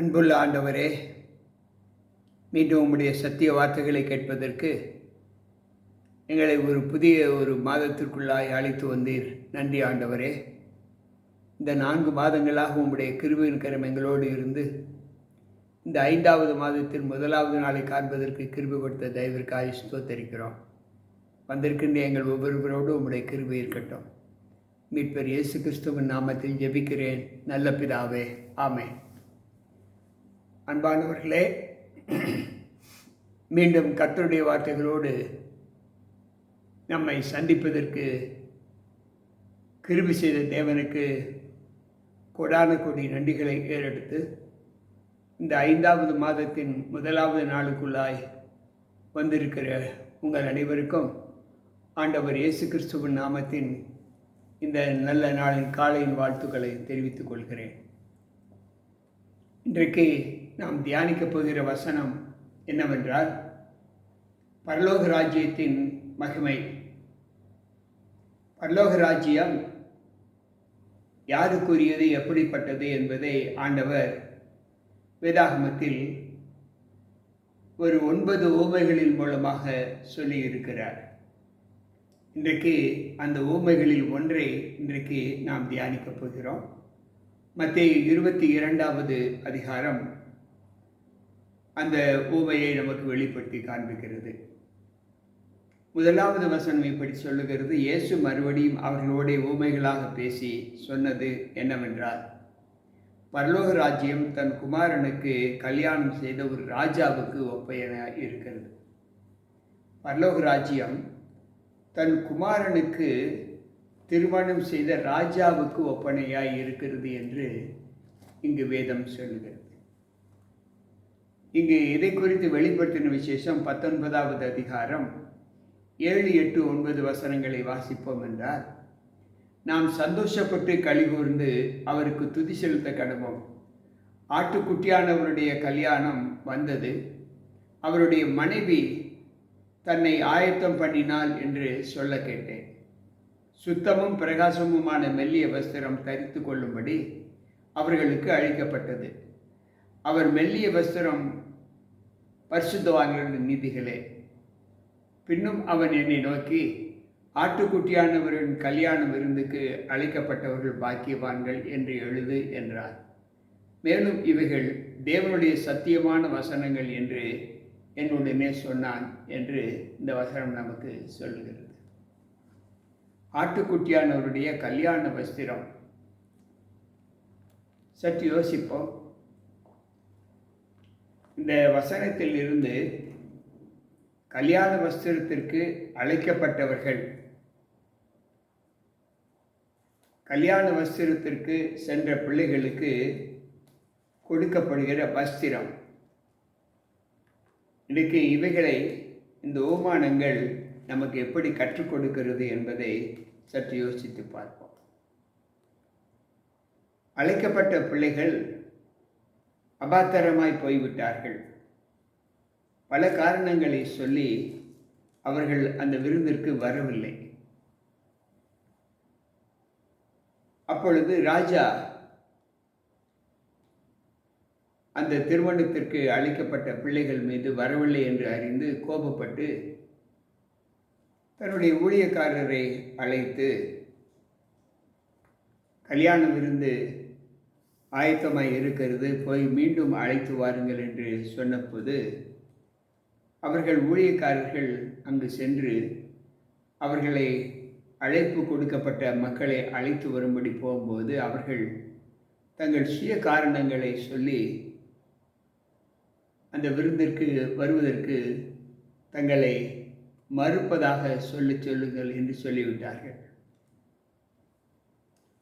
அன்புள்ள ஆண்டவரே மீண்டும் உம்முடைய சத்திய வார்த்தைகளை கேட்பதற்கு எங்களை ஒரு புதிய ஒரு மாதத்திற்குள்ளாய் அழைத்து வந்தீர். நன்றி ஆண்டவரே. இந்த நான்கு மாதங்களாக உம்முடைய கிருபையின் கரம் எங்களோடு இருந்து இந்த ஐந்தாவது மாதத்தில் முதலாவது நாளை காண்பதற்கு கிருபி கொடுத்த தயவிற்காக ஸ்தோத்தரிக்கிறோம். வந்திருக்கின்ற எங்கள் ஒவ்வொருவரோடு உம்முடைய கிருபி இருக்கட்டும். மீட்பர் இயேசு கிறிஸ்துவின் நாமத்தில் ஜெபிக்கிறேன். நல்ல பிதாவே ஆமென். அன்பானவர்களே மீண்டும் கத்தருடைய வார்த்தைகளோடு நம்மை சந்திப்பதற்கு கிருபி செய்த தேவனுக்கு கொடான கொடி நன்றிகளை ஏறெடுத்து இந்த ஐந்தாவது மாதத்தின் முதலாவது நாளுக்குள்ளாய் வந்திருக்கிற உங்கள் அனைவருக்கும் ஆண்டவர் இயேசு கிறிஸ்துவின் நாமத்தின் இந்த நல்ல நாளின் காலையின் வாழ்த்துக்களை தெரிவித்துக் கொள்கிறேன். இன்றைக்கு நாம் தியானிக்கப் போகிற வசனம் என்னவென்றால் பரலோக ராஜ்யத்தின் மகிமை. பரலோக ராஜ்யம் யாருக்குரியது எப்படிப்பட்டது என்பதை ஆண்டவர் வேதாகமத்தில் ஒரு ஒன்பது ஓமைகளின் மூலமாக சொல்லியிருக்கிறார். இன்றைக்கு அந்த ஊமைகளில் ஒன்றை இன்றைக்கு நாம் தியானிக்கப் போகிறோம். மத்திய இருபத்தி இரண்டாவது அதிகாரம் அந்த ஊமையை நமக்கு வெளிப்படுத்தி காண்பிக்கிறது. முதலாவது வசனம் இப்படி சொல்லுகிறது. இயேசு மறுபடியும் அவர்களோடைய ஊமைகளாக பேசி சொன்னது என்னவென்றால் பரலோக ராஜ்யம் தன் குமாரனுக்கு கல்யாணம் செய்த ஒரு ராஜாவுக்கு ஒப்பையன இருக்கிறது. பரலோக ராஜ்யம் தன் குமாரனுக்கு திருமணம் செய்த ராஜாவுக்கு ஒப்பனையாய் இருக்கிறது என்று இங்கு வேதம் சொல்லுகிறது. இங்கு இதை குறித்து வெளிப்படுத்தின விசேஷம்? பத்தொன்பதாவது அதிகாரம். ஏழு எட்டு ஒன்பது வசனங்களை வாசிப்போம் என்றால் நாம் சந்தோஷப்பட்டு கழிகூர்ந்து அவருக்கு துதி செலுத்த கடவோம். ஆட்டுக்குட்டியானவருடைய கல்யாணம் வந்தது. அவருடைய மனைவி தன்னை ஆயத்தம் பண்ணினாள் என்று சொல்ல கேட்டேன். சுத்தமும் பிரகாசமுமான மெல்லிய வஸ்திரம் தரித்து கொள்ளும்படி அவர்களுக்கு அழிக்கப்பட்டது அவர் மெல்லிய வஸ்திரம் பரிசுத்தவான்களின் நீதிகளே. பின்னும் அவன் என்னை நோக்கி ஆட்டுக்குட்டியானவரின் கல்யாண விருந்துக்கு அழைக்கப்பட்டவர்கள் பாக்கியவான்கள் என்று எழுது என்றார். மேலும் இவைகள் தேவனுடைய சத்தியமான வசனங்கள் என்று என்னுடனே சொன்னான் என்று இந்த வசனம் நமக்கு சொல்லுகிறது. ஆட்டுக்குட்டியானவருடைய கல்யாண வஸ்திரம். சற்று யோசிப்போம். இந்த வசனத்தில் இருந்து கல்யாண வஸ்திரத்திற்கு அழைக்கப்பட்டவர்கள். கல்யாண வஸ்திரத்திற்கு சென்ற பிள்ளைகளுக்கு கொடுக்கப்படுகிற வஸ்திரம். இன்றைக்கு இவைகளை இந்த ஓமானங்கள் நமக்கு எப்படி கற்றுக் கொடுக்கிறது என்பதை சற்று யோசித்து பார்ப்போம். அழைக்கப்பட்ட பிள்ளைகள் அபாத்தரமாய் போய்விட்டார்கள். பல காரணங்களை சொல்லி அவர்கள் அந்த விருந்திற்கு வரவில்லை. அப்பொழுது ராஜா அந்த திருமணத்திற்கு அளிக்கப்பட்ட பிள்ளைகள் மீது வரவில்லை என்று அறிந்து கோபப்பட்டு தன்னுடைய ஊழியக்காரரை அழைத்து கல்யாணம் விருந்து ஆயத்தமாக இருக்கிறது போய் மீண்டும் அழைத்து வாருங்கள் என்று சொன்னபோது அவர்கள் ஊழியக்காரர்கள் அங்கு சென்று அவர்களை அழைப்பு கொடுக்கப்பட்ட மக்களை அழைத்து வரும்படி போகும்போது அவர்கள் தங்கள் சுய காரணங்களை சொல்லி அந்த விருந்திற்கு வருவதற்கு தங்களை மறுப்பதாக சொல்லி சொல்லுங்கள் என்று சொல்லிவிட்டார்கள்.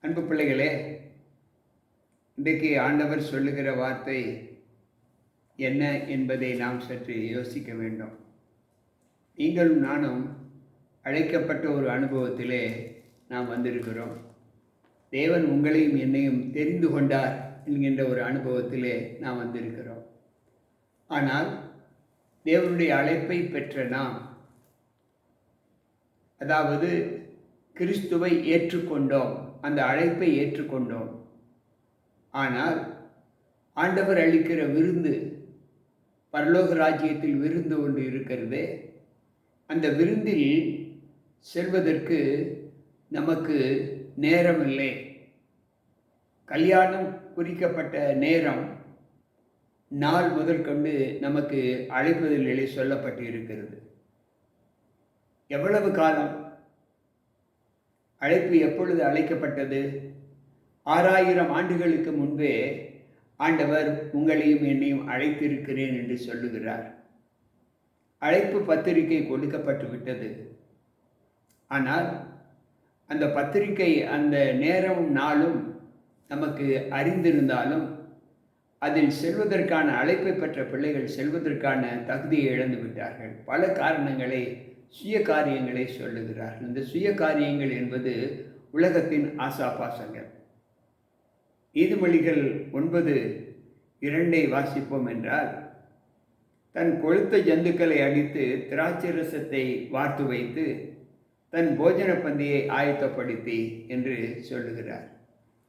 அன்பு பிள்ளைகளே இன்றைக்கு ஆண்டவர் சொல்லுகிற வார்த்தை என்ன என்பதை நாம் சற்று யோசிக்க வேண்டும். நீங்களும் நானும் அழைக்கப்பட்ட ஒரு அனுபவத்திலே நாம் வந்திருக்கிறோம். தேவன் உங்களையும் என்னையும் தெரிந்து கொண்டார் என்கின்ற ஒரு அனுபவத்திலே நாம் வந்திருக்கிறோம். ஆனால் தேவனுடைய அழைப்பை பெற்ற நாம் அதாவது கிறிஸ்துவை ஏற்றுக்கொண்டோம் அந்த அழைப்பை ஏற்றுக்கொண்டோம். ஆனால் ஆண்டவர் அளிக்கிற விருந்து பரலோக ராஜ்யத்தில் விருந்து ஒன்று இருக்கிறது. அந்த விருந்தில் செல்வதற்கு நமக்கு நேரம் இல்லை கல்யாணம் குறிக்கப்பட்ட நேரம் நாள் முதல் கொண்டு நமக்கு அழைப்பதிலே சொல்லப்பட்டு இருக்கிறது எவ்வளவு காலம் அழைப்பு எப்பொழுது அழைக்கப்பட்டது? ஆறாயிரம் ஆண்டுகளுக்கு முன்பே ஆண்டவர் உங்களையும் என்னையும் அழைத்திருக்கிறேன் என்று சொல்லுகிறார். அழைப்பு பத்திரிகை கொடுக்கப்பட்டு விட்டது. ஆனால் அந்த பத்திரிகை அந்த நேரமும் நாளும் நமக்கு அறிந்திருந்தாலும் அதில் செல்வதற்கான அழைப்பை பெற்ற பிள்ளைகள் செல்வதற்கான தகுதியை இழந்து விட்டார்கள். பல காரணங்களை சுய காரியங்களை சொல்லுகிறார்கள். இந்த சுய காரியங்கள் என்பது உலகத்தின் ஆசாபாசங்கள். நீதிமொழிகள் ஒன்பது இரண்டை வாசிப்போம் என்றால் தன் கொழுத்த ஜந்துக்களை அடித்து திராட்சை ரசத்தை வார்த்து வைத்து தன் போஜன பந்தியை ஆயத்தப்படுத்தி என்று சொல்லுகிறார்.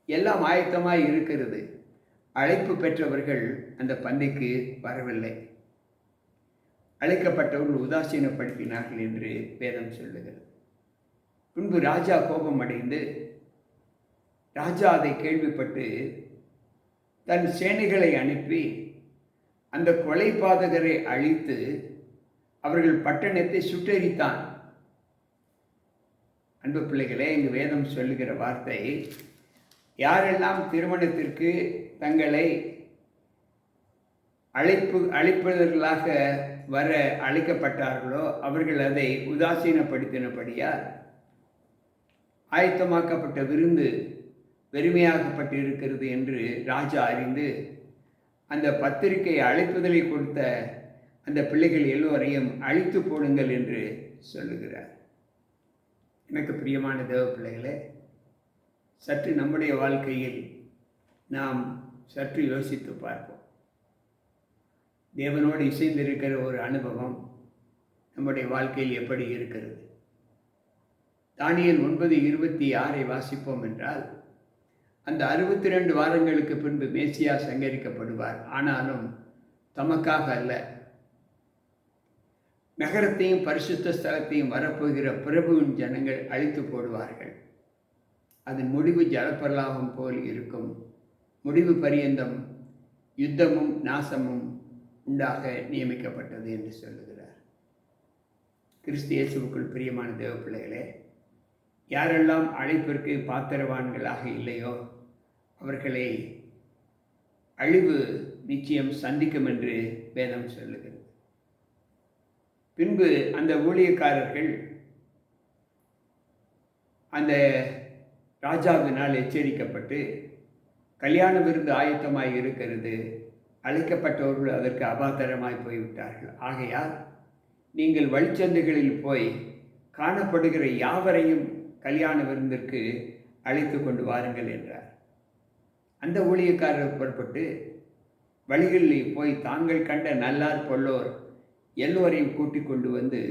எல்லாம் ஆயத்தமாய் இருக்கிறது. அழைப்பு பெற்றவர்கள் அந்த பந்திக்கு வரவில்லை. அழைக்கப்பட்டவர்கள் உதாசீனப்படுத்தினார்கள் என்று வேதம் சொல்லுகிறது. பின்பு ராஜா கோபம் அடைந்து ராஜா அதை கேள்விப்பட்டு தன் சேனைகளை அனுப்பி அந்த கொலை பாதகரை அழித்து அவர்கள் பட்டணத்தை சுட்டெரித்தான். அன்பு பிள்ளைகளே இங்கு வேதம் சொல்லுகிற வார்த்தை யாரெல்லாம் திருமணத்திற்கு தங்களை அழைப்பு அழைப்பவர்களாக வர அழைக்கப்பட்டார்களோ அவர்கள் அதை உதாசீனப்படுத்தினபடியால் ஆயத்தமாக்கப்பட்ட விருந்து பெருமையாக்கப்பட்டு இருக்கிறது என்று ராஜா அறிந்து அந்த பத்திரிகை அழைப்புதலை கொடுத்த அந்த பிள்ளைகள் எல்லோரையும் அழித்து போடுங்கள் என்று சொல்லுகிறார். எனக்கு பிரியமான தேவ பிள்ளைகளே சற்று நம்முடைய வாழ்க்கையில் நாம் சற்று யோசித்து பார்ப்போம். தேவனோடு இசைந்திருக்கிற ஒரு அனுபவம் நம்முடைய வாழ்க்கையில் எப்படி இருக்கிறது? தானியல் ஒன்பது இருபத்தி ஆறை வாசிப்போம் என்றால் அந்த அறுபத்தி ரெண்டு வாரங்களுக்கு பின்பு மேசியா சங்கரிக்கப்படுவார் ஆனாலும் தமக்காக அல்ல. நகரத்தையும் பரிசுத்த ஸ்தலத்தையும் வரப்போகிற பிரபுவின் ஜனங்கள் அழித்து போடுவார்கள். அதன் முடிவு ஜலப்பிரலாபம் போல் இருக்கும். முடிவு பரியந்தம் யுத்தமும் நாசமும் உண்டாக நியமிக்கப்பட்டது என்று சொல்லுகிறார். கிறிஸ்து இயேசுக்குள் பிரியமான தேவ பிள்ளைகளே யாரெல்லாம் அழைப்பிற்கு பாத்திரவான்களாக இல்லையோ அவர்களை அழிவு நிச்சயம் சந்திக்கும் என்று வேதம் சொல்லுகிறது. பின்பு அந்த ஊழியக்காரர்கள் அந்த ராஜாவினால் எச்சரிக்கப்பட்டு கல்யாண விருந்து ஆயத்தமாய் இருக்கிறது. அழைக்கப்பட்டவர்கள் அதற்கு அபாத்திரமாய் போய்விட்டார்கள். ஆகையால் நீங்கள் வழிச்சந்தைகளில் போய் காணப்படுகிற யாவரையும் கல்யாண விருந்திற்கு அழைத்து கொண்டு வாருங்கள் என்றார். அந்த ஊழியக்காரர் புறப்பட்டு வழிகளில் போய் தாங்கள் கண்ட நல்லார் பொல்லோர் எல்லோரையும் கூட்டிக் கொண்டு வந்து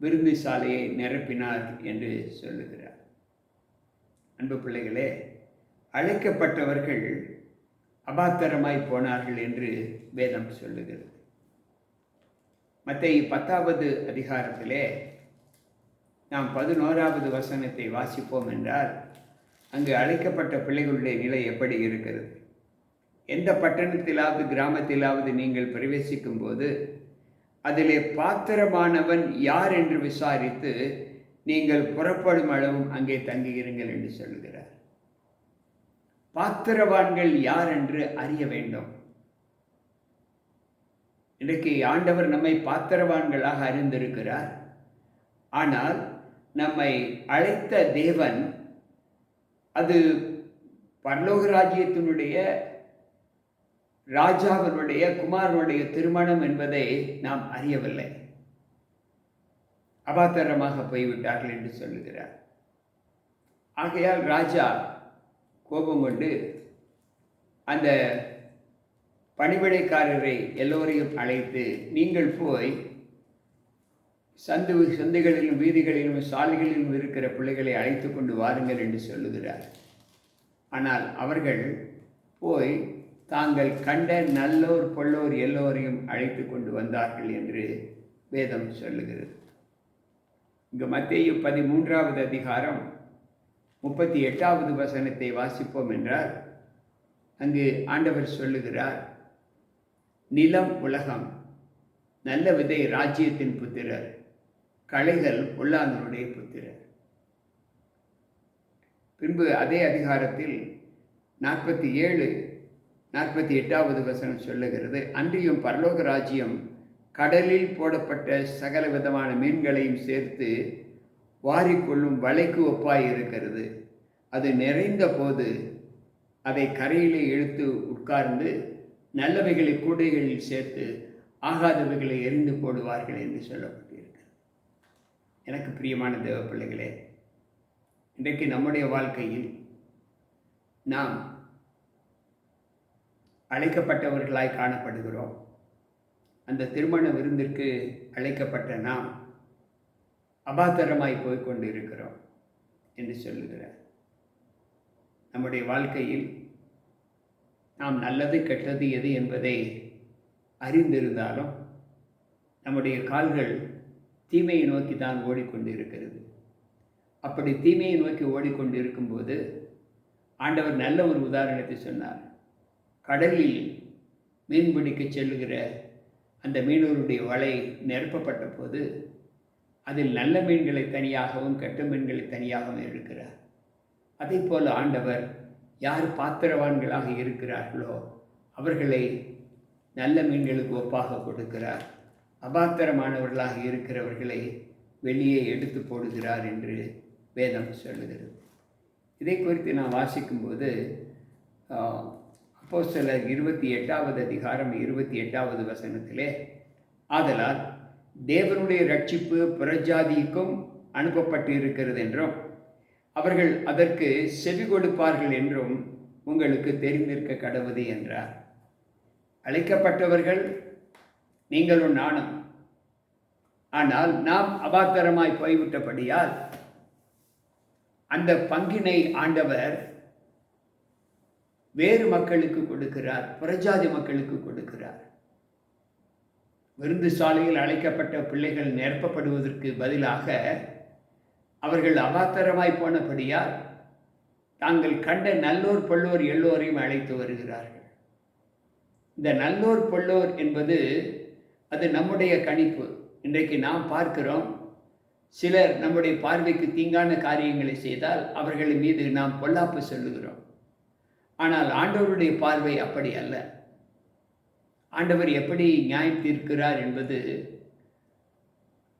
விருந்து சாலையை நிரப்பினார் என்று சொல்லுகிறார். அன்பு பிள்ளைகளே அழைக்கப்பட்டவர்கள் அபாத்தரமாய் போனார்கள் என்று வேதம் சொல்லுகிறது. மற்ற பத்தாவது அதிகாரத்திலே நாம் பதினோராவது வசனத்தை வாசிப்போம் என்றால் அங்கு அழைக்கப்பட்ட பிள்ளைகளுடைய நிலை எப்படி இருக்கிறது? எந்த பட்டணத்திலாவது கிராமத்திலாவது நீங்கள் பிரவேசிக்கும் போது அதிலே பாத்திரமானவன் யார் என்று விசாரித்து நீங்கள் புறப்படும் அளவும் அங்கே தங்குகிறீர்கள் என்று சொல்லுகிறார். பாத்திரவான்கள் யார் என்று அறிய வேண்டும். இன்றைக்கு ஆண்டவர் நம்மை பாத்திரவான்களாக அறிந்திருக்கிறார். ஆனால் நம்மை அழைத்த தேவன் அது பரலோக ராஜ்யத்தினுடைய ராஜாவினுடைய குமாரனுடைய திருமணம் என்பதை நாம் அறியவில்லை. அபாத்தரமாக போய்விட்டார்கள் என்று சொல்லுகிறார். ஆகையால் ராஜா கோபம் கொண்டு அந்த பணிவிடைக்காரரை எல்லோரையும் அழைத்து நீங்கள் போய் சந்து சந்தைகளிலும் வீதிகளிலும் சாலைகளிலும் இருக்கிற பிள்ளைகளை அழைத்து கொண்டு வாருங்கள் என்று சொல்லுகிறார். ஆனால் அவர்கள் போய் தாங்கள் கண்ட நல்லோர் பொல்லோர் எல்லோரையும் அழைத்து கொண்டு வந்தார்கள் என்று வேதம் சொல்லுகிறது. இங்கு மத்திய பதிமூன்றாவது அதிகாரம் முப்பத்தி எட்டாவது வசனத்தை வாசிப்போம் என்றால் அங்கு ஆண்டவர் சொல்லுகிறார் நிலம் உலகம் நல்ல விதை ராஜ்யத்தின் புத்திரர். கலைகள் பொல்லாதனுடைய புத்திரர் பின்பு அதே அதிகாரத்தில் நாற்பத்தி ஏழு நாற்பத்தி எட்டாவது வசனம் சொல்லுகிறது அன்றியும் பரலோக ராஜ்யம் கடலில் போடப்பட்ட சகல விதமான மீன்களையும் சேர்த்து வாரிக்கொள்ளும் வலைக்கு ஒப்பாய் இருக்கிறது. அது நிறைந்த போது அதை கரையிலே இழுத்து உட்கார்ந்து நல்லவைகளை கூடைகளில் சேர்த்து ஆகாதவைகளை எரிந்து போடுவார்கள் என்று சொல்லப்படும். எனக்கு பிரியமான தேவ பிள்ளைகளே இன்றைக்கு நம்முடைய வாழ்க்கையில் நாம் அழைக்கப்பட்டவர்களாய் காணப்படுகிறோம். அந்த திருமண விருந்திற்கு அழைக்கப்பட்ட நாம் அபாத்தரமாய் போய்கொண்டு இருக்கிறோம் என்று சொல்லுகிறார். நம்முடைய வாழ்க்கையில் நாம் நல்லது கெட்டது எது என்பதை அறிந்திருந்தாலும் நம்முடைய கால்கள் தீமையை நோக்கி தான் ஓடிக்கொண்டு இருக்கிறது அப்படி தீமையை நோக்கி ஓடிக்கொண்டு இருக்கும்போது ஆண்டவர் நல்ல ஒரு உதாரணத்தை சொன்னார். கடலில் மீன்பிடிக்க செல்லுகிற அந்த மீனவருடைய வலை நிரப்பப்பட்ட போது அதில் நல்ல மீன்களை தனியாகவும் கெட்ட மீன்களை தனியாகவும் இருக்கிறார் அதே போல் ஆண்டவர் யார் பாத்திரவான்களாக இருக்கிறார்களோ அவர்களை நல்ல மீன்களுக்கு ஒப்பாக கொடுக்கிறார். அபாத்திரமானவர்களாக இருக்கிறவர்களை வெளியே எடுத்து போடுகிறார் என்று வேதம் சொல்லுகிறது. இதை குறித்து நான் வாசிக்கும்போது அப்போ சிலர் இருபத்தி எட்டாவது அதிகாரம் இருபத்தி எட்டாவது வசனத்திலே ஆதலால் தேவனுடைய ரட்சிப்பு புறஜாதிக்கும் அனுப்பப்பட்டு இருக்கிறது என்றும் அவர்கள் அதற்கு செவி கொடுப்பார்கள் என்றும் உங்களுக்கு தெரிந்திருக்க கடவுது என்றார். அழைக்கப்பட்டவர்கள் நீங்களும் நானும். ஆனால் நாம் அபாத்திரமாய் போய்விட்டபடியால் அந்த பங்கினை ஆண்டவர் வேறு மக்களுக்கு கொடுக்கிறார் புறஜாதி மக்களுக்கு கொடுக்கிறார். விருந்து சாலையில் அழைக்கப்பட்ட பிள்ளைகள் நிரப்பப்படுவதற்கு பதிலாக அவர்கள் அபாத்தரமாய் போனபடியால் தாங்கள் கண்ட நல்லோர் பொல்லோர் எல்லோரையும் அழைத்து வருகிறார்கள். இந்த நல்லோர் பொல்லோர் என்பது அது நம்முடைய கணிப்பு. இன்றைக்கு நாம் பார்க்கிறோம் சிலர் நம்முடைய பார்வைக்கு தீங்கான காரியங்களை செய்தால் அவர்கள் மீது நாம் பொல்லாப்பு சொல்லுகிறோம். ஆனால் ஆண்டவருடைய பார்வை அப்படி அல்ல. ஆண்டவர் எப்படி நியாயம் தீர்க்கிறார் என்பது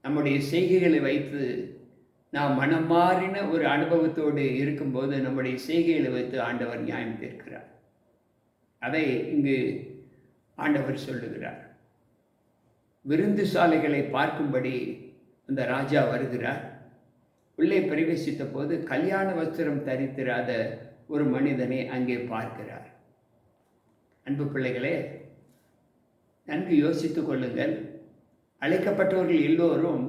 நம்முடைய செய்கைகளை வைத்து நாம் மனம் மாறின ஒரு அனுபவத்தோடு இருக்கும்போது நம்முடைய செய்கைகளை வைத்து ஆண்டவர் நியாயம் தீர்க்கிறார். அதை இங்கு ஆண்டவர் சொல்லுகிறார். விருந்து சாலைகளை பார்க்கும்படி அந்த ராஜா வருகிறார். உள்ளே பிரவேசித்த போது கல்யாண வஸ்திரம் தரித்திராத ஒரு மனிதனை அங்கே பார்க்கிறார். அன்பு பிள்ளைகளே நன்கு யோசித்து கொள்ளுங்கள். அழைக்கப்பட்டவர்கள் எல்லோரும்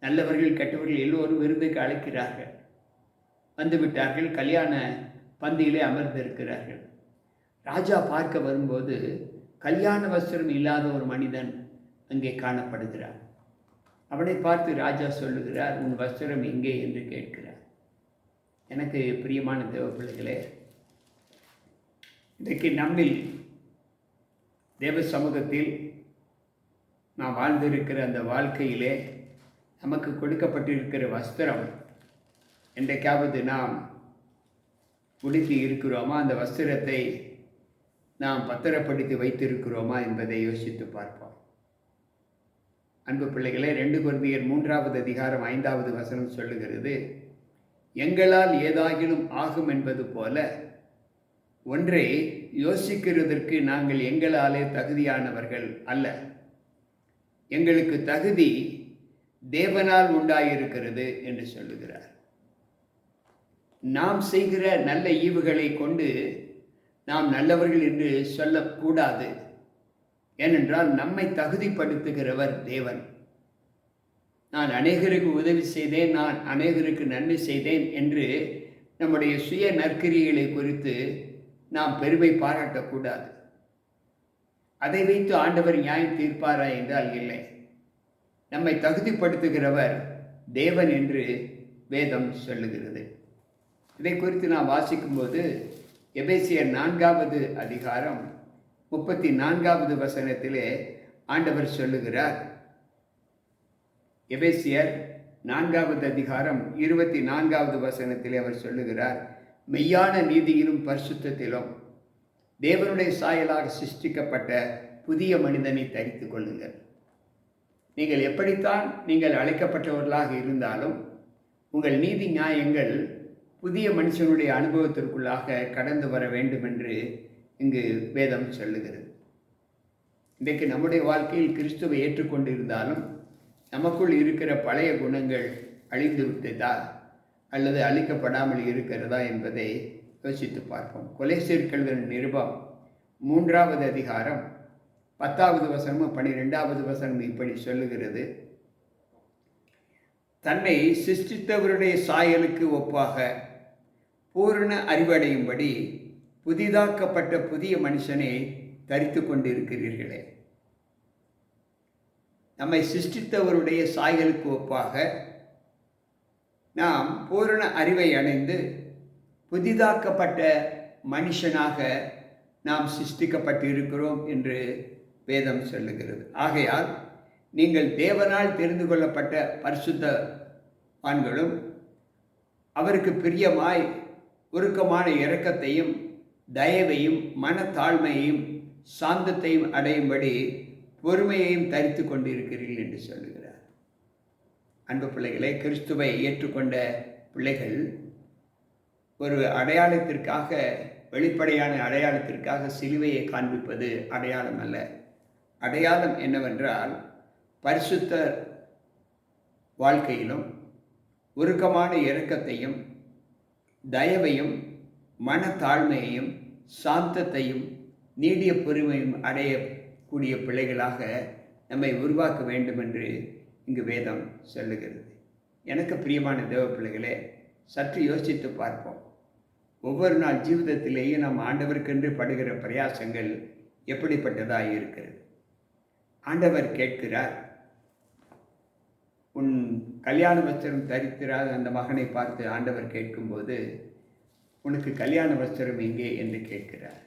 நல்லவர்கள் கெட்டவர்கள் எல்லோரும் விருந்துக்கு அழைக்கிறார்கள். வந்துவிட்டார்கள் கல்யாண பந்தியிலே அமர்ந்திருக்கிறார்கள். ராஜா பார்க்க வரும்போது கல்யாண வஸ்திரம் இல்லாத ஒரு மனிதன் அங்கே காணப்படுகிறார். அவனை பார்த்து ராஜா சொல்லுகிறார் உன் வஸ்திரம் எங்கே? என்று கேட்கிறார். எனக்கு பிரியமான தேவ பிள்ளைகளே இன்றைக்கு நம்மில் தேவ சமூகத்தில் நாம் வாழ்ந்திருக்கிற அந்த வாழ்க்கையிலே நமக்கு கொடுக்கப்பட்டிருக்கிற வஸ்திரம் என்றைக்காவது நாம் உடுத்தி இருக்கிறோமா? அந்த வஸ்திரத்தை நாம் பத்திரப்படுத்தி வைத்திருக்கிறோமா என்பதை யோசித்து பார்ப்போம். அன்பு பிள்ளைகளே ரெண்டு குருந்தியர் மூன்றாவது அதிகாரம் ஐந்தாவது வசனம் சொல்லுகிறது எங்களால் ஏதாகிலும் ஆகும் என்பது போல ஒன்றை யோசிக்கிறதற்கு நாங்கள் எங்களாலே தகுதியானவர்கள் அல்ல. எங்களுக்கு தகுதி தேவனால் உண்டாயிருக்கிறது என்று சொல்லுகிறார். நாம் செய்கிற நல்ல ஈவுகளை கொண்டு நாம் நல்லவர்கள் என்று சொல்லக்கூடாது. ஏனென்றால் நம்மை தகுதிப்படுத்துகிறவர் தேவன். நான் அநேகருக்கு உதவி செய்தேன் நான் அநேகருக்கு நன்மை செய்தேன் என்று நம்முடைய சுய நற்கிரிகளை குறித்து நாம் பெருமை பாராட்டக்கூடாது. அதை வைத்து ஆண்டவர் நியாயம் தீர்ப்பாரா என்றால் இல்லை. நம்மை தகுதிப்படுத்துகிறவர் தேவன் என்று வேதம் சொல்லுகிறது. இதை குறித்து நான் வாசிக்கும்போது எபேசியர் நான்காவது அதிகாரம் முப்பத்தி நான்காவது வசனத்திலே ஆண்டவர் சொல்லுகிறார். எபேசியர் நான்காவது அதிகாரம் இருபத்தி நான்காவது வசனத்திலே அவர் சொல்லுகிறார் மெய்யான நீதியிலும் பரிசுத்தத்திலும் தேவனுடைய சாயலாக சிருஷ்டிக்கப்பட்ட புதிய மனிதனை தரித்து கொள்ளுங்கள். நீங்கள் எப்படித்தான் நீங்கள் அழைக்கப்பட்டவர்களாக இருந்தாலும் உங்கள் நீதி நியாயங்கள் புதிய மனுஷனுடைய அனுபவத்திற்குள்ளாக கடந்து வர வேண்டும் என்று இங்கு வேதம் சொல்லுகிறது. இன்றைக்கு நம்முடைய வாழ்க்கையில் கிறிஸ்துவை ஏற்றுக்கொண்டு இருந்தாலும் நமக்குள் இருக்கிற பழைய குணங்கள் அழிந்து விட்டதா அல்லது அழிக்கப்படாமல் இருக்கிறதா என்பதை யோசித்து பார்ப்போம். கொலை சீர்கழுதன் நிருபம் மூன்றாவது அதிகாரம் பத்தாவது வசனமும் பன்னிரெண்டாவது வசனம் இப்படி சொல்லுகிறது. தன்னை சிருஷ்டித்தவருடைய சாயலுக்கு ஒப்பாக பூரண அறிவடையும்படி புதிதாக்கப்பட்ட புதிய மனுஷனை தரித்து கொண்டிருக்கிறீர்களே. நம்மை சிருஷ்டித்தவருடைய சாய்களுக்கு ஒப்பாக நாம் பூரண அறிவை அடைந்து புதிதாக்கப்பட்ட மனுஷனாக நாம் சிருஷ்டிக்கப்பட்டு இருக்கிறோம் என்று வேதம் சொல்லுகிறது. ஆகையால் நீங்கள் தேவனால் தெரிந்து கொள்ளப்பட்ட பரிசுத்த ஆண்களும் அவருக்கு பிரியமாய் உருக்கமான இரக்கத்தையும் தயவையும் மனத்தாழ்மையையும் சாந்தத்தையும் அடையும்படி பொறுமையையும் தரித்து கொண்டிருக்கிறீர்கள் என்று சொல்லுகிறார். அன்பு பிள்ளைகளை கிறிஸ்துவை ஏற்றுக்கொண்ட பிள்ளைகள் ஒரு அடையாளத்திற்காக வெளிப்படையான அடையாளத்திற்காக சிலுவையை காண்பிப்பது அடையாளம் அல்ல. அடையாளம் என்னவென்றால் பரிசுத்த வாழ்க்கையிலும் உருக்கமான இரக்கத்தையும் தயவையும் மனத்தாழ்மையையும் சாந்தத்தையும் நீடிய பொறுமையும் அடையக்கூடிய பிள்ளைகளாக நம்மை உருவாக்க வேண்டும் என்று இங்கு வேதம் சொல்லுகிறது. எனக்கு பிரியமான தேவ பிள்ளைகளே சற்று யோசித்து பார்ப்போம். ஒவ்வொரு நாள் ஜீவிதத்திலேயும் நாம் ஆண்டவருக்கென்று படுகிற பிரயாசங்கள் எப்படிப்பட்டதாக இருக்கிறது? ஆண்டவர் கேட்கிறார் உன் கல்யாண வஸ்திரம் தரித்திராத அந்த மகனை பார்த்து ஆண்டவர் கேட்கும்போது உனக்கு கல்யாண வஸ்திரம் எங்கே என்று கேட்கிறார்.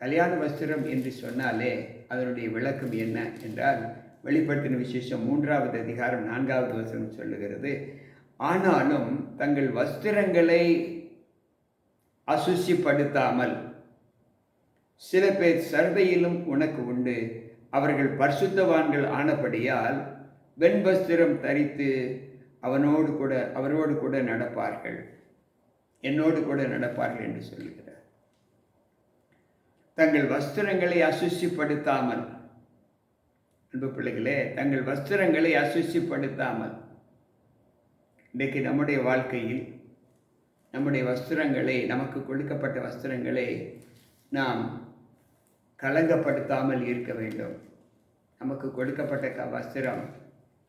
கல்யாண வஸ்திரம் என்று சொன்னாலே அதனுடைய விளக்கம் என்ன என்றால் வெளிப்படுத்தின விசேஷம் மூன்றாவது அதிகாரம் நான்காவது வசனம் சொல்லுகிறது ஆனாலும் தங்கள் வஸ்திரங்களை அசுசிப்படுத்தாமல் சில பேர் சர்வையிலும் உனக்கு உண்டு. அவர்கள் பரிசுத்தவான்கள் ஆனபடியால் வெண்வஸ்திரம் தரித்து அவனோடு கூட அவரோடு கூட நடப்பார்கள். என்னோடு கூட நடப்பார்கள் என்று சொல்லுகிறார். தங்கள் வஸ்திரங்களை அசுசிப்படுத்தாமல் அன்பு பிள்ளைகளே தங்கள் வஸ்திரங்களை அசுசிப்படுத்தாமல் இன்றைக்கு நம்முடைய வாழ்க்கையில் நம்முடைய வஸ்திரங்களை நமக்கு கொடுக்கப்பட்ட வஸ்திரங்களை நாம் கலங்கப்படுத்தாமல் இருக்க வேண்டும். நமக்கு கொடுக்கப்பட்ட க வஸ்திரம்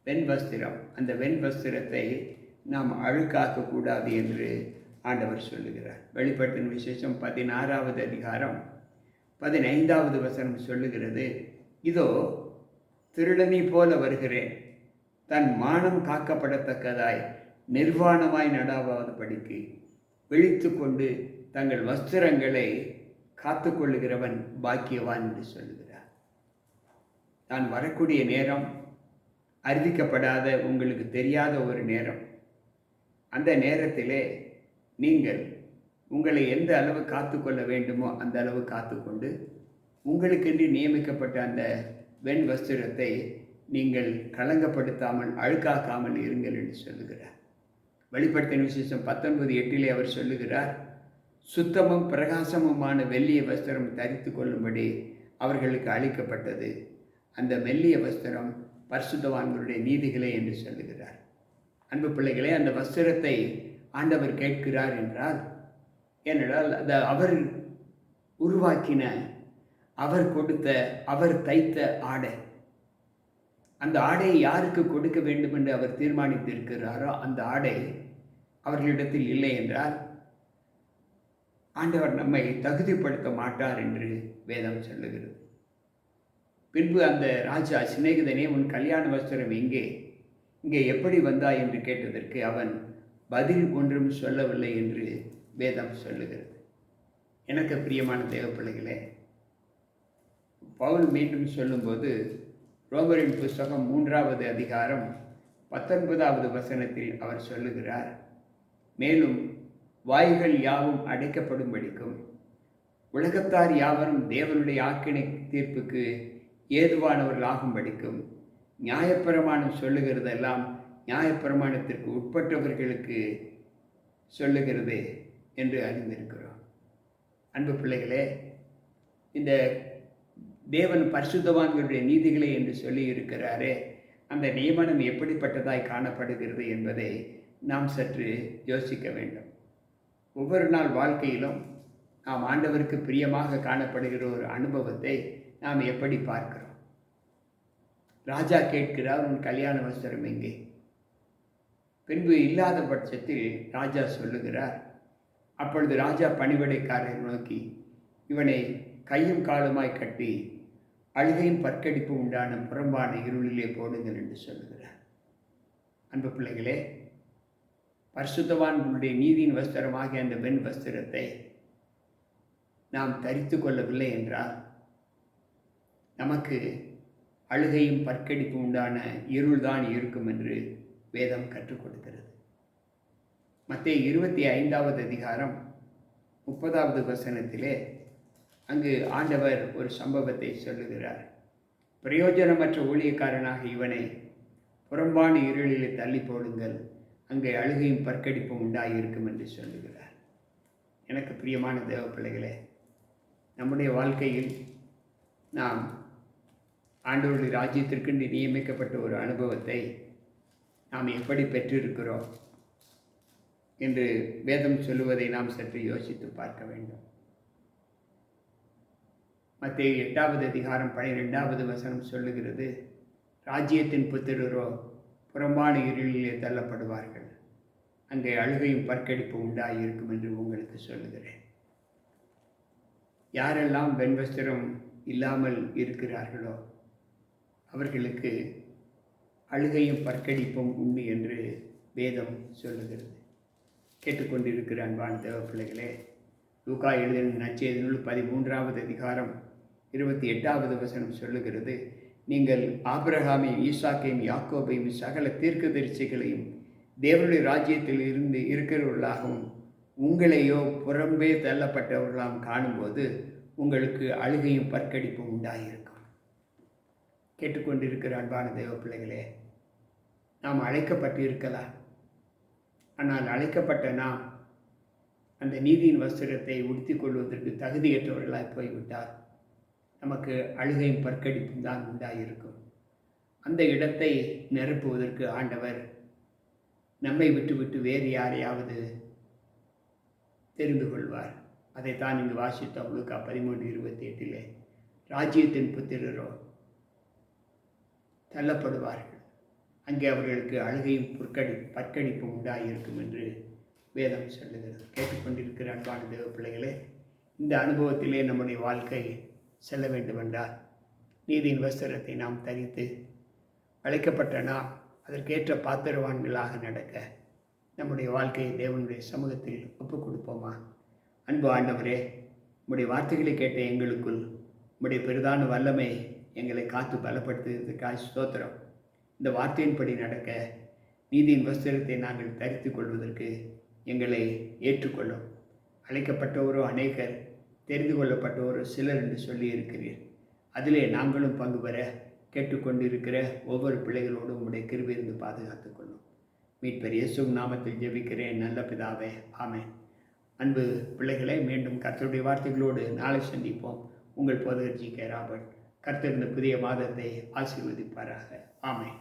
வெண் வஸ்திரம். அந்த வெண் வஸ்திரத்தை நாம் அழுக்காக்கக்கூடாது என்று ஆண்டவர் சொல்லுகிறார். வெளிப்பட்டின் விசேஷம் பதினாறாவது அதிகாரம் பதினைந்தாவது வசனம் சொல்லுகிறது. இதோ திருளனி போல வருகிறேன். தன் மானம் காக்கப்படத்தக்கதாய் நிர்வாணமாய் நடாவது படிக்கு விழித்து கொண்டு தங்கள் வஸ்திரங்களை காத்து கொள்ளுகிறவன் பாக்கியவான் என்று சொல்லுகிறார். தான் வரக்கூடிய நேரம் அறிவிக்கப்படாத உங்களுக்கு தெரியாத ஒரு நேரம். அந்த நேரத்திலே நீங்கள் உங்களை எந்த அளவு காத்துக்கொள்ள வேண்டுமோ அந்த அளவு காத்துக்கொண்டு உங்களுக்கென்று நியமிக்கப்பட்ட அந்த வெண் வஸ்திரத்தை நீங்கள் களங்கப்படுத்தாமல் அழுக்காக்காமல் இருங்கள் என்று சொல்லுகிறார். வெளிப்படுத்தின விசேஷம் பத்தொன்பது எட்டிலே அவர் சொல்லுகிறார் சுத்தமும் பிரகாசமுமான வெள்ளிய வஸ்திரம் தரித்து கொள்ளும்படி அவர்களுக்கு அளிக்கப்பட்டது. அந்த மெல்லிய வஸ்திரம் பரிசுத்தவான்களுடைய நீதிகளே என்று சொல்லுகிறார். அன்பு பிள்ளைகளே அந்த வஸ்திரத்தை ஆண்டவர் கேட்கிறார் என்றால் ஏனென்றால் அந்த அவர் உருவாக்கின அவர் கொடுத்த அவர் தைத்த ஆடை. அந்த ஆடையை யாருக்கு கொடுக்க வேண்டும் என்று அவர் தீர்மானித்திருக்கிறாரோ அந்த ஆடை அவர்களிடத்தில் இல்லை என்றால் ஆண்டவர் நம்மை தகுதிப்படுத்த மாட்டார் என்று வேதம் சொல்லுகிறது. பின்பு அந்த ராஜா சிநேகிதனே உன் கல்யாண வஸ்திரம் எங்கே? இங்கே எப்படி வந்தாய்? என்று கேட்டதற்கு அவன் பதில் ஒன்றும் சொல்லவில்லை என்று வேதம் சொல்லுகிறது. எனக்கு பிரியமான தேவப்பிள்ளைகளே பவுல் மீண்டும் சொல்லும்போது ரோமரின் புஸ்தகம் மூன்றாவது அதிகாரம் பத்தொன்பதாவது வசனத்தில் அவர் சொல்லுகிறார் மேலும் வாய்கள் யாவும் அடைக்கப்படும்படிக்கும் உலகத்தார் யாவரும் தேவனுடைய ஆக்கினை தீர்ப்புக்கு ஏதுவானவர்கள் ஆகும்படிக்கும் நியாயப்பிரமாணம் சொல்லுகிறதெல்லாம் நியாயப்பிரமாணத்திற்கு உட்பட்டவர்களுக்கு சொல்லுகிறது என்று அறிந்திருக்கிறோம். அன்பு பிள்ளைகளே இந்த தேவன் பரிசுத்தவான்களுடைய நீதிகளை என்று சொல்லி இருக்கிறாரே அந்த நியமனம் எப்படிப்பட்டதாய் காணப்படுகிறது என்பதை நாம் சற்று யோசிக்க வேண்டும். ஒவ்வொரு நாள் வாழ்க்கையிலும் நாம் ஆண்டவருக்கு பிரியமாக காணப்படுகிற ஒரு அனுபவத்தை நாம் எப்படி பார்க்கிறோம்? ராஜா கேட்கிறார் உன் கல்யாண வஸ்திரம் எங்கே? பின்பு இல்லாத பட்சத்தில் ராஜா சொல்லுகிறார். அப்பொழுது ராஜா பணிவிடைக்காரரை நோக்கி இவனை கையும் காலுமாய் கட்டி அழுகையும் பற்கடிப்பு உண்டான புறம்பான இருளிலே போடுங்கள் என்று சொல்லுகிறார். அன்பு பிள்ளைகளே பரிசுத்தவான்களுடைய நீதியின் வஸ்திரமாகிய அந்த வெண் வஸ்திரத்தை நாம் தரித்து கொள்ளவில்லை என்றால் நமக்கு அழுகையும் பற்கடிப்பு உண்டான இருள்தான் இருக்கும் என்று வேதம் கற்றுக் கொடுக்கிறது. மத்திய இருபத்தி ஐந்தாவது அதிகாரம் முப்பதாவது வசனத்திலே அங்கு ஆண்டவர் ஒரு சம்பவத்தை சொல்லுகிறார். பிரயோஜனமற்ற ஊழியக்காரனாக இவனை புறம்பான இருளிலே தள்ளி போடுங்கள். அங்கே அழுகையும் பற்கடிப்பும் உண்டாகியிருக்கும் என்று சொல்லுகிறார். எனக்கு பிரியமான தேவ பிள்ளைகளே நம்முடைய வாழ்க்கையில் நாம் ஆண்டோடு ராஜ்யத்திற்கு நியமிக்கப்பட்ட ஒரு அனுபவத்தை நாம் எப்படி பெற்றிருக்கிறோம் என்று வேதம் சொல்லுவதை நாம் சற்று யோசித்து பார்க்க வேண்டும். மத்திய எட்டாவது அதிகாரம் பனிரெண்டாவது வசனம் சொல்லுகிறது ராஜ்யத்தின் புத்திரரோ புறம்பான இருளிலே தள்ளப்படுவார்கள். அங்கே அழுகையும் பற்கடிப்பு உண்டாகியிருக்கும் என்று உங்களுக்கு சொல்லுகிறேன். யாரெல்லாம் வெண்வஸ்திரம் இல்லாமல் இருக்கிறார்களோ அவர்களுக்கு அழுகையும் பற்கடிப்பும் உண்டு என்று வேதம் சொல்லுகிறது. கேட்டுக்கொண்டிருக்கிற அன்பான தேவ பிள்ளைகளே லூகா எழுதின நச்செய்தி நூல் பதிமூன்றாவது அதிகாரம் இருபத்தி எட்டாவது வசனம் சொல்லுகிறது நீங்கள் ஆபிரகாமையும் ஈசாக்கையும் யாக்கோபையும் சகல தீர்க்கதரிசிகளையும் தேவனுடைய ராஜ்யத்தில் இருந்து இருக்கிறவர்களாகவும் உங்களையோ புறம்பே தள்ளப்பட்டவர்களாம் காணும்போது உங்களுக்கு அழுகையும் பற்கடிப்பும் உண்டாகியிருக்கும் கேட்டுக்கொண்டிருக்கிற அன்பான தேவ பிள்ளைகளே நாம் அழைக்கப்பட்டிருக்கலாம். ஆனால் அழைக்கப்பட்ட நாம் அந்த நீதியின் வஸ்திரத்தை உடுத்தி கொள்வதற்கு தகுதியற்றவர்களாய் போய்விட்டால் நமக்கு அழுகையும் பற்கடிப்பும் தான் உண்டாயிருக்கும். அந்த இடத்தை நிரப்புவதற்கு ஆண்டவர் நம்மை விட்டுவிட்டு வேறு யாரையாவது தெரிந்து கொள்வார். அதைத்தான் இங்கு வாசித்தோம் லூக்கா பதிமூன்று இருபத்தி எட்டிலே ராஜ்யத்தின் புத்திரரோ தள்ளப்படுவார்கள். அங்கே அவர்களுக்கு அழுகையும் புற்கடி பற்கடிப்பும் உண்டாகியிருக்கும் என்று வேதம் சொல்லுகிறது. கேட்டுக்கொண்டிருக்கிற அன்பான தேவ பிள்ளைகளே இந்த அனுபவத்திலே நம்முடைய வாழ்க்கை செல்ல வேண்டுமென்றால் நீதியின் வஸ்திரத்தை நாம் தரித்து அழைக்கப்பட்ட நாம் அதற்கேற்ற பாத்திரவான்களாக நடக்க நம்முடைய வாழ்க்கையை தேவனுடைய சமூகத்தில் ஒப்புக் கொடுப்போமா? அன்பு ஆண்டவரே உம்முடைய வார்த்தைகளை கேட்ட எங்களுக்குள் உம்முடைய பெரிதான வல்லமை எங்களை காத்து பலப்படுத்துவதற்காக ஸ்தோத்திரம். இந்த வார்த்தையின்படி நடக்க நீதியின் வஸ்திரத்தை நாங்கள் தரித்து கொள்வதற்கு எங்களை ஏற்றுக்கொள்ளும். அழைக்கப்பட்டவரோ அநேகர் தெரிந்து கொள்ளப்பட்டவரோ சிலர் என்று சொல்லி இருக்கிறீர் அதிலே நாங்களும் பங்கு பெற கேட்டுக்கொண்டிருக்கிற ஒவ்வொரு பிள்ளைகளோடும் உடைய கிருபிருந்து பாதுகாத்துக் கொள்ளும். மீட்பர் இயேசும் நாமத்தில் ஜெபிக்கிறேன். நல்ல பிதாவே ஆமே அன்பு பிள்ளைகளை மீண்டும் கத்தருடைய வார்த்தைகளோடு நாளை சந்திப்போம். உங்கள் போதகர் ஜி கே ராபர்ட். கர்த்தர் இந்த புதிய மாதத்தை ஆசீர்வதிப்பாராக. ஆமை